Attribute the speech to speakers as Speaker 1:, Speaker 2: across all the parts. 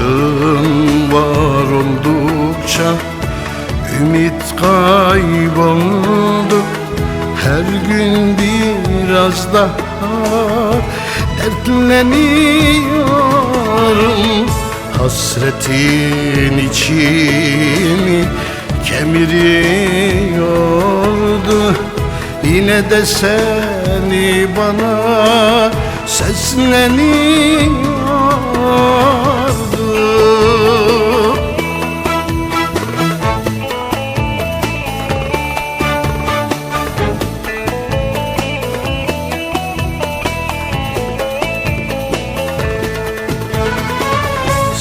Speaker 1: aşkın var oldukça Ümit kayboldu. Her gün biraz daha dertleniyorum. Hasretin içimi kemiriyordu. Yine de seni bana sesleniyor.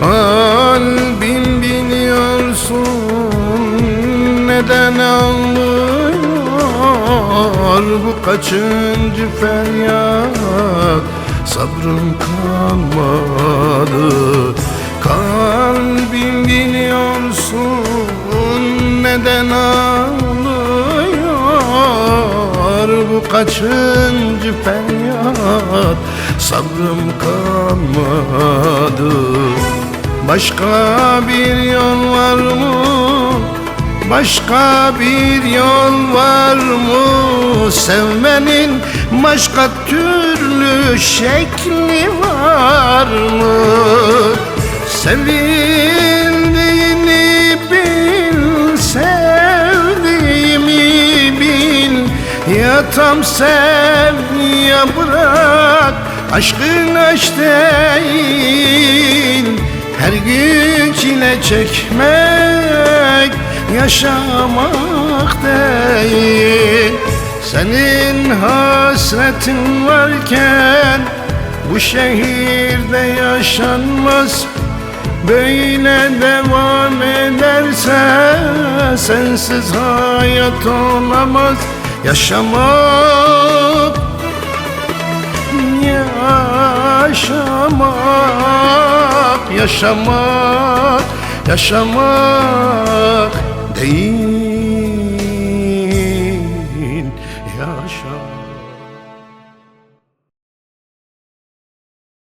Speaker 1: Kalbim biliyorsun neden ağlıyor? Bu kaçıncı feryat? Sabrım kalmadı. Kalbim biliyorsun neden ağlıyor? Bu kaçıncı feryat? Sabrım kalmadı Başka bir yol var mı? Başka bir yol var mı? Sevmenin başka türlü şekli var mı? Sevildiğini bil, sevdiğimi bil Ya tam sev ya bırak Aşkın aşk değil her gün çile çekmek yaşamak değil. Senin hasretin varken bu şehirde yaşanmaz. Böyle devam ederse sensiz hayat olamaz. Yaşamak yaşamak, yaşamak Yaşamak değil.